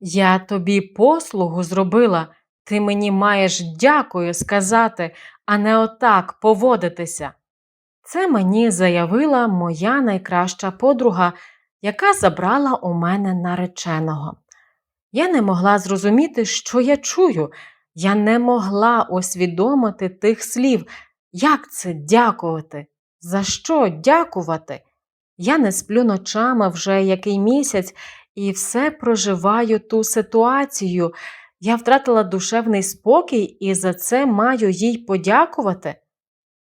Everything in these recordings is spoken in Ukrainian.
Я тобі послугу зробила, ти мені маєш дякую сказати, а не отак поводитися. Це мені заявила моя найкраща подруга, яка забрала у мене нареченого. Я не могла зрозуміти, що я чую. Я не могла усвідомити тих слів. Як це дякувати? За що дякувати? Я не сплю ночами вже який місяць і все проживаю ту ситуацію. Я втратила душевний спокій і за це маю їй подякувати.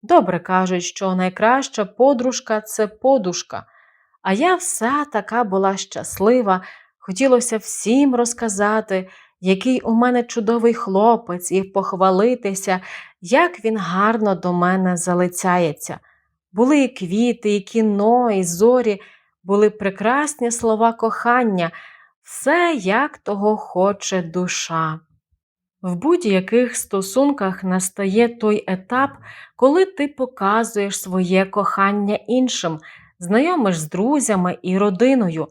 Добре кажуть, що найкраща подружка це подушка. А я вся така була щаслива, хотілося всім розказати, який у мене чудовий хлопець, і похвалитися, як він гарно до мене залицяється. Були і квіти, і кіно, і зорі, були прекрасні слова кохання, все як того хоче душа. В будь-яких стосунках настає той етап, коли ти показуєш своє кохання іншим, знайомиш з друзями і родиною.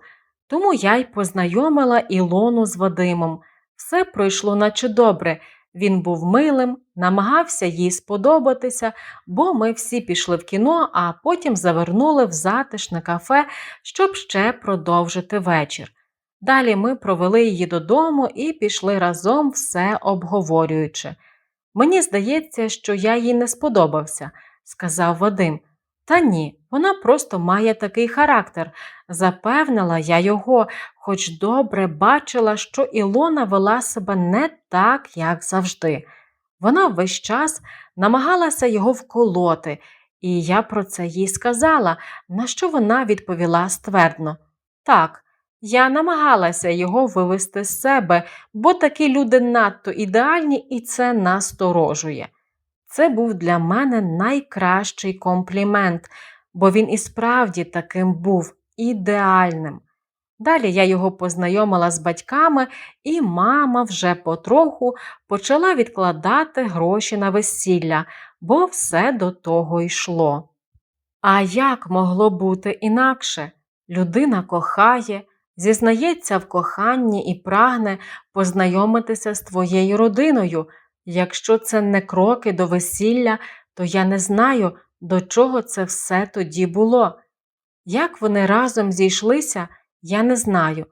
Тому я й познайомила Ілону з Вадимом. Все пройшло наче добре. Він був милим, намагався їй сподобатися, бо ми всі пішли в кіно, а потім завернули в затишне кафе, щоб ще продовжити вечір. Далі ми провели її додому і пішли разом, все обговорюючи. Мені здається, що я їй не сподобався, сказав Вадим. Та ні, вона просто має такий характер, запевнила я його, хоч добре бачила, що Ілона вела себе не так, як завжди. Вона весь час намагалася його вколоти, і я про це їй сказала, на що вона відповіла ствердно. Так, я намагалася його вивести з себе, бо такі люди надто ідеальні і це насторожує. Це був для мене найкращий комплімент, бо він і справді таким був ідеальним. Далі я його познайомила з батьками, і мама вже потроху почала відкладати гроші на весілля, бо все до того йшло. А як могло бути інакше? Людина кохає, зізнається в коханні і прагне познайомитися з твоєю родиною. Якщо це не кроки до весілля, то я не знаю, до чого це все тоді було. Як вони разом зійшлися, я не знаю.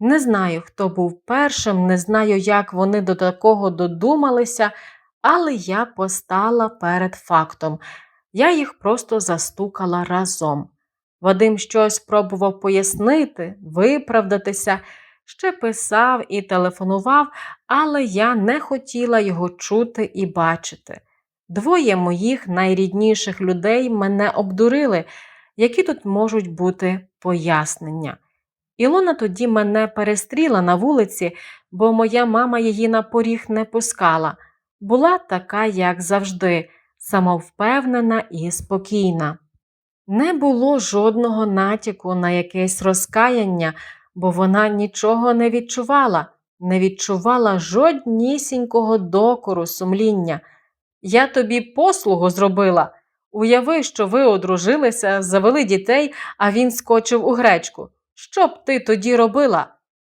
Не знаю, хто був першим, не знаю, як вони до такого додумалися, але я постала перед фактом. Я їх просто застукала разом. Вадим щось пробував пояснити, виправдатися, ще писав і телефонував, але я не хотіла його чути і бачити. Двоє моїх найрідніших людей мене обдурили, які тут можуть бути пояснення. Ілона тоді мене перестріла на вулиці, бо моя мама її на поріг не пускала. Була така, як завжди, самовпевнена і спокійна. Не було жодного натяку на якесь розкаяння, бо вона нічого не відчувала, не відчувала жоднісінького докору сумління. Я тобі послугу зробила. Уяви, що ви одружилися, завели дітей, а він скочив у гречку. Що б ти тоді робила?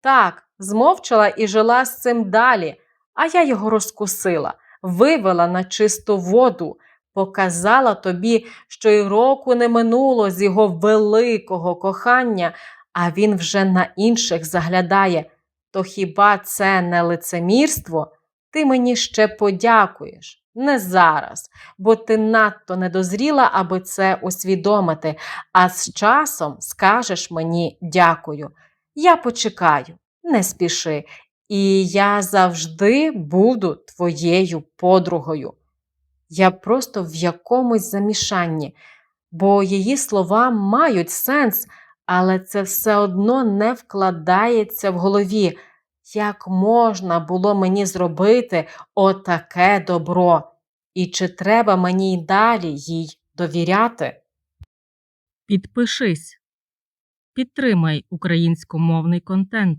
Так, змовчала і жила з цим далі, а я його розкусила, вивела на чисту воду, показала тобі, що й року не минуло з його великого кохання, а він вже на інших заглядає. То хіба це не лицемірство? Ти мені ще подякуєш. Не зараз, бо ти надто недозріла, аби це усвідомити, а з часом скажеш мені дякую. Я почекаю, не спіши, і я завжди буду твоєю подругою. Я просто в якомусь замішанні, бо її слова мають сенс, але це все одно не вкладається в голові. Як можна було мені зробити отаке добро? І чи треба мені й далі їй довіряти? Підпишись. Підтримай українськомовний контент.